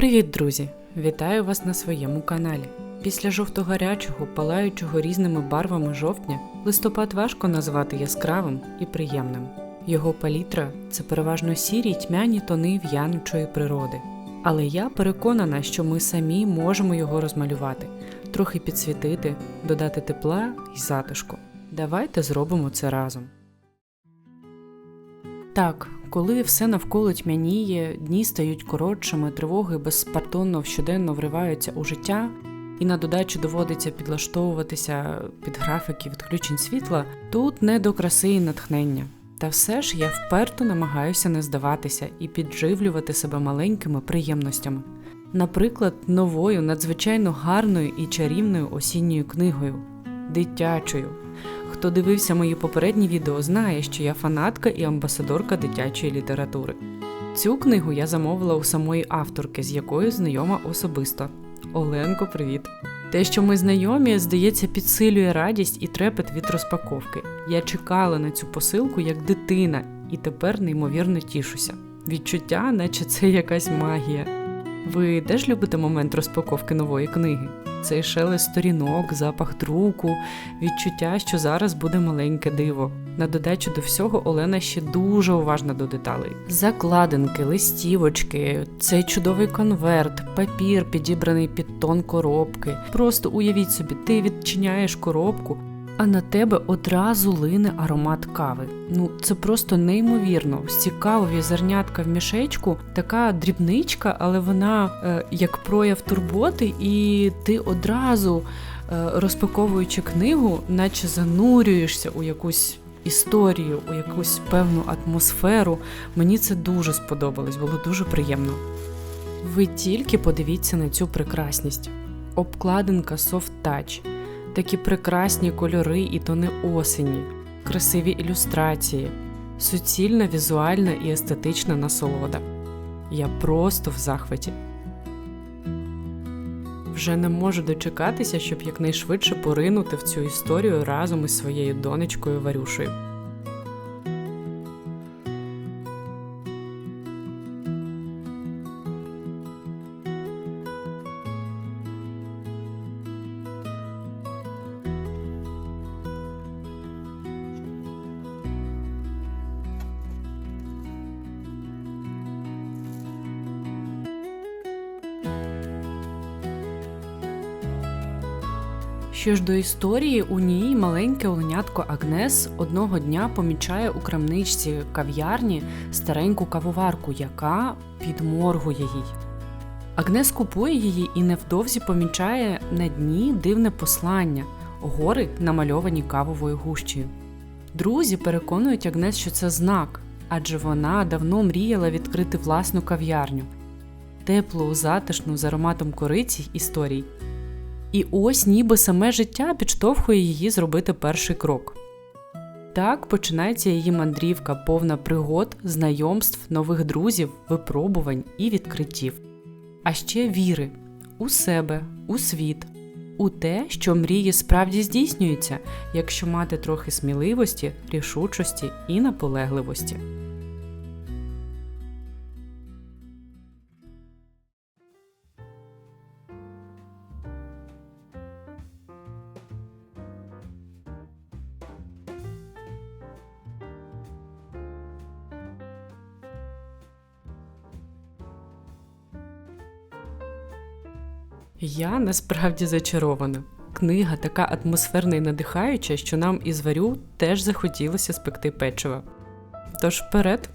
Привіт, друзі! Вітаю вас на своєму каналі. Після жовто-гарячого, палаючого різними барвами жовтня, листопад важко назвати яскравим і приємним. Його палітра це переважно сірі тьмяні тони в'янучої природи. Але я переконана, що ми самі можемо його розмалювати, трохи підсвітити, додати тепла й затишку. Давайте зробимо це разом. Так, коли все навколо тьмяніє, дні стають коротшими, тривоги безпардонно щоденно вриваються у життя, і на додачу доводиться підлаштовуватися під графіки відключень світла, тут не до краси і натхнення. Та все ж я вперто намагаюся не здаватися і підживлювати себе маленькими приємностями. Наприклад, новою, надзвичайно гарною і чарівною осінньою книгою, дитячою. Хто дивився мої попередні відео, знає, що я фанатка і амбасадорка дитячої літератури. Цю книгу я замовила у самої авторки, з якою знайома особисто. Оленко, привіт! Те, що ми знайомі, здається, підсилює радість і трепет від розпаковки. Я чекала на цю посилку як дитина, і тепер неймовірно тішуся. Відчуття, наче це якась магія. Ви теж любите момент розпаковки нової книги? Цей шелест сторінок, запах друку, відчуття, що зараз буде маленьке диво. На додачу до всього Олена ще дуже уважна до деталей: закладинки, листівочки, цей чудовий конверт, папір, підібраний під тон коробки. Просто уявіть собі, ти відчиняєш коробку. А на тебе одразу лине аромат кави. Ну це просто неймовірно. Ці кавові зернятка в мішечку, така дрібничка, але вона е, як прояв турботи, і ти одразу, е, розпаковуючи книгу, наче занурюєшся у якусь історію, у якусь певну атмосферу. Мені це дуже сподобалось, було дуже приємно. Ви тільки подивіться на цю прекрасність. Обкладинка Soft Touch – такі прекрасні кольори і тони осені, красиві ілюстрації, суцільна візуальна і естетична насолода. Я просто в захваті. Вже не можу дочекатися, щоб якнайшвидше поринути в цю історію разом із своєю донечкою Варюшею. Що ж до історії, у ній маленьке оленятко Агнес одного дня помічає у крамничці кав'ярні стареньку кавоварку, яка підморгує їй. Агнес купує її і невдовзі помічає на дні дивне послання гори, намальовані кавовою гущею. Друзі переконують Агнес, що це знак, адже вона давно мріяла відкрити власну кав'ярню, теплу, затишну з ароматом кориці історій. І ось ніби саме життя підштовхує її зробити перший крок. Так починається її мандрівка, повна пригод, знайомств, нових друзів, випробувань і відкриттів. А ще віри у себе, у світ, у те, що мрії справді здійснюються, якщо мати трохи сміливості, рішучості і наполегливості. Я насправді зачарована. Книга така атмосферна і надихаюча, що нам із варю теж захотілося спекти печива. Тож вперед.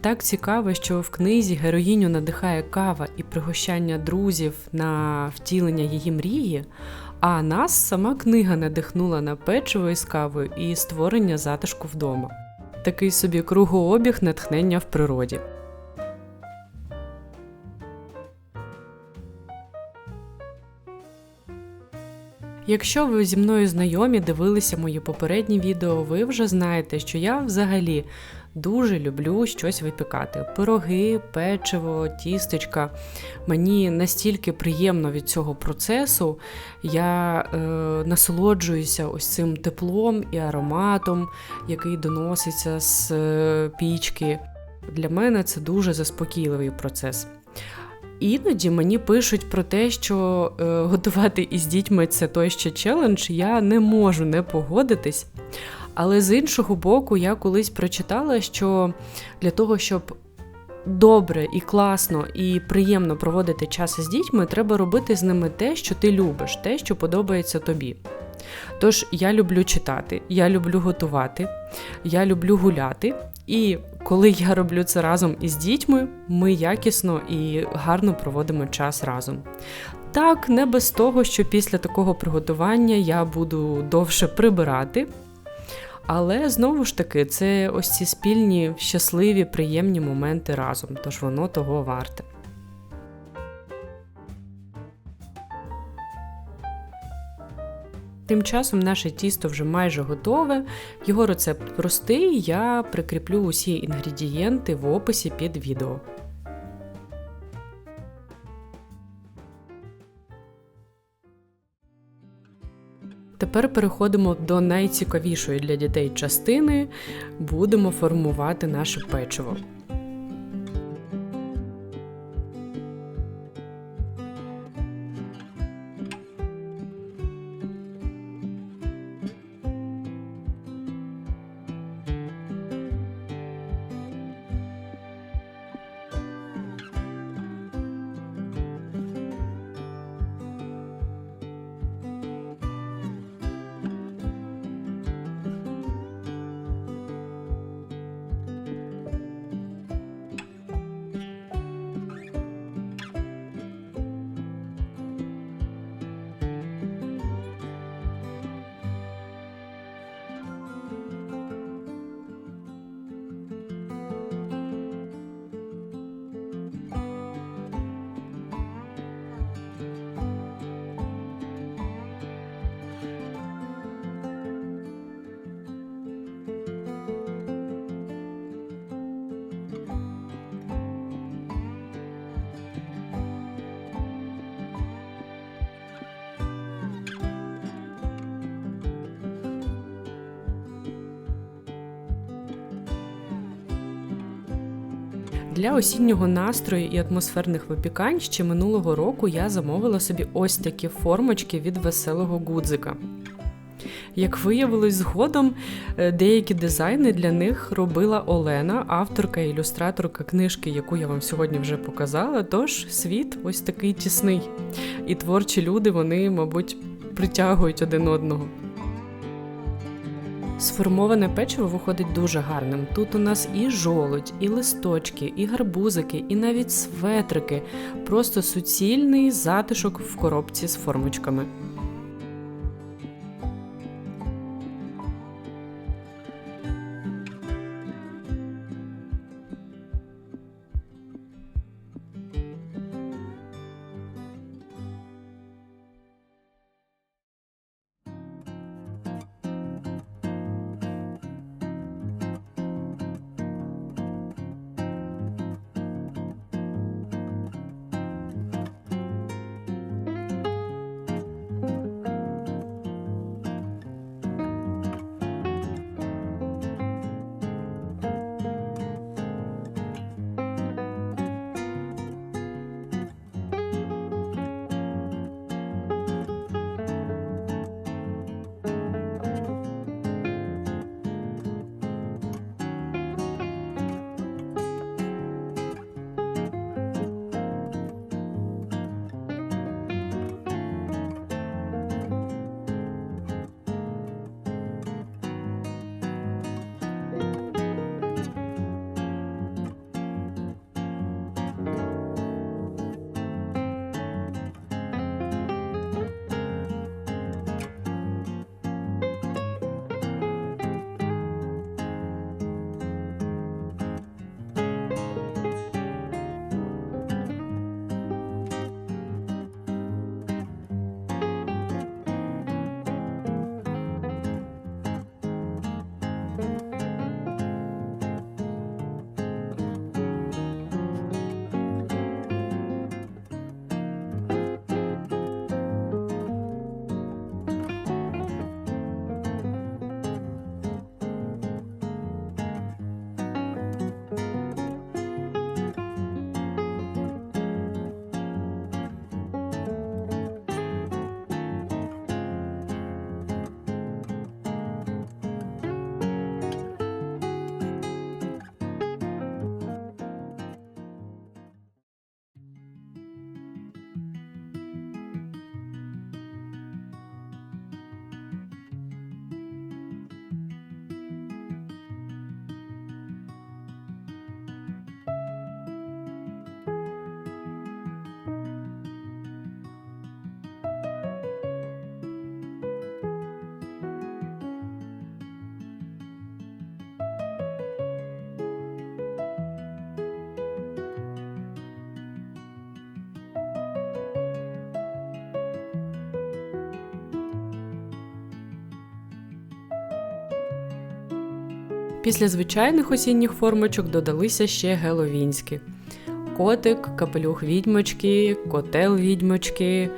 Так цікаво, що в книзі героїню надихає кава і пригощання друзів на втілення її мрії, а нас сама книга надихнула на печиво із кавою і створення затишку вдома. Такий собі кругообіг натхнення в природі. Якщо ви зі мною знайомі, дивилися мої попередні відео, ви вже знаєте, що я взагалі дуже люблю щось випікати. Пироги, печиво, тістечка. Мені настільки приємно від цього процесу, я е, насолоджуюся ось цим теплом і ароматом, який доноситься з е, пічки. Для мене це дуже заспокійливий процес. Іноді мені пишуть про те, що е, готувати із дітьми це той ще челендж, я не можу не погодитись. Але з іншого боку, я колись прочитала, що для того, щоб добре і класно і приємно проводити час із дітьми, треба робити з ними те, що ти любиш, те, що подобається тобі. Тож я люблю читати, я люблю готувати, я люблю гуляти. І коли я роблю це разом із дітьми, ми якісно і гарно проводимо час разом. Так, не без того, що після такого приготування я буду довше прибирати. Але знову ж таки, це ось ці спільні, щасливі, приємні моменти разом, тож воно того варте. Тим часом наше тісто вже майже готове. Його рецепт простий, я прикріплю усі інгредієнти в описі під відео. Тепер переходимо до найцікавішої для дітей частини. Будемо формувати наше печиво. Для осіннього настрою і атмосферних випікань ще минулого року я замовила собі ось такі формочки від веселого гудзика. Як виявилось згодом, е, деякі дизайни для них робила Олена, авторка і ілюстраторка книжки, яку я вам сьогодні вже показала. Тож світ ось такий тісний. І творчі люди, вони, мабуть, притягують один одного. Сформоване печиво виходить дуже гарним. Тут у нас і жолудь, і листочки, і гарбузики, і навіть светрики. Просто суцільний затишок в коробці з формочками. Після звичайних осінніх формочок додалися ще геловінські. Котик, капелюх відьмочки, котел відьмочки, е,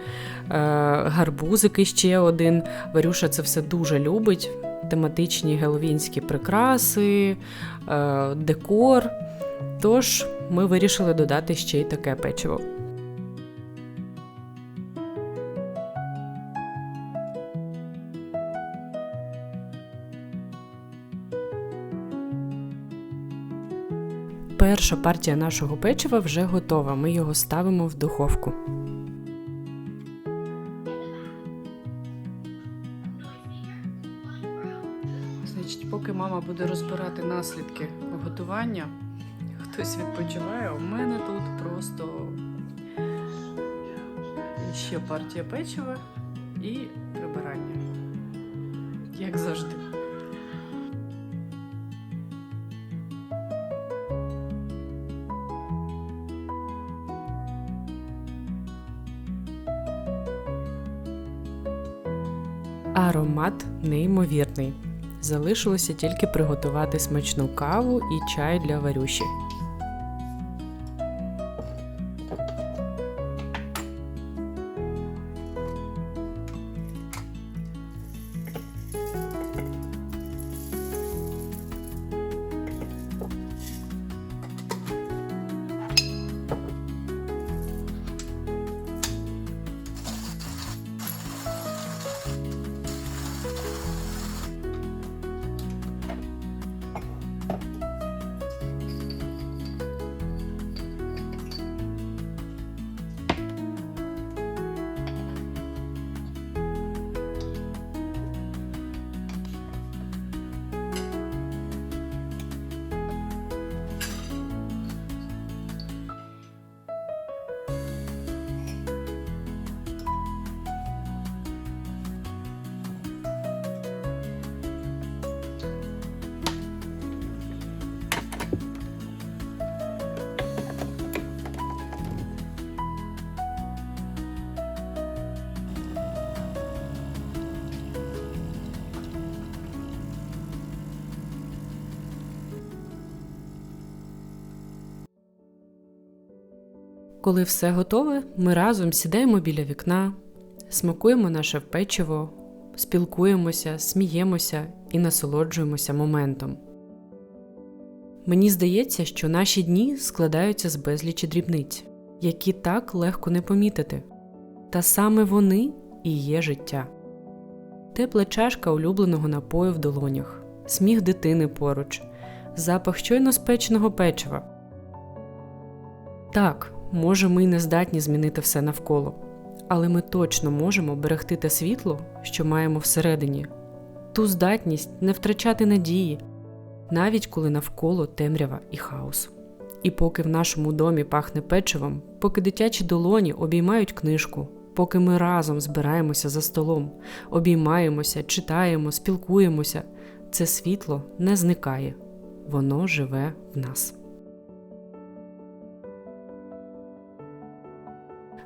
гарбузики ще один. Варюша це все дуже любить. Тематичні геловінські прикраси, е, декор. Тож ми вирішили додати ще й таке печиво. Перша партія нашого печива вже готова. Ми його ставимо в духовку. Значить, поки мама буде розбирати наслідки готування, хтось відпочиває. У мене тут просто ще партія печива і прибирання. Як завжди. Аромат неймовірний. Залишилося тільки приготувати смачну каву і чай для варюші. Коли все готове, ми разом сідаємо біля вікна, смакуємо наше печиво, спілкуємося, сміємося і насолоджуємося моментом. Мені здається, що наші дні складаються з безлічі дрібниць, які так легко не помітити. Та саме вони і є життя. Тепла чашка улюбленого напою в долонях, сміх дитини поруч, запах щойно спеченого печива. Так, може, ми не здатні змінити все навколо, але ми точно можемо берегти те світло, що маємо всередині, ту здатність не втрачати надії, навіть коли навколо темрява і хаос. І поки в нашому домі пахне печивом, поки дитячі долоні обіймають книжку, поки ми разом збираємося за столом, обіймаємося, читаємо, спілкуємося, це світло не зникає, воно живе в нас.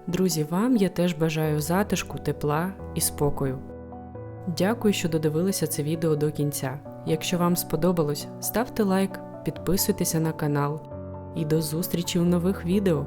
Друзі, вам я теж бажаю затишку, тепла і спокою. Дякую, що додивилися це відео до кінця. Якщо вам сподобалось, ставте лайк, підписуйтеся на канал і до зустрічі у нових відео.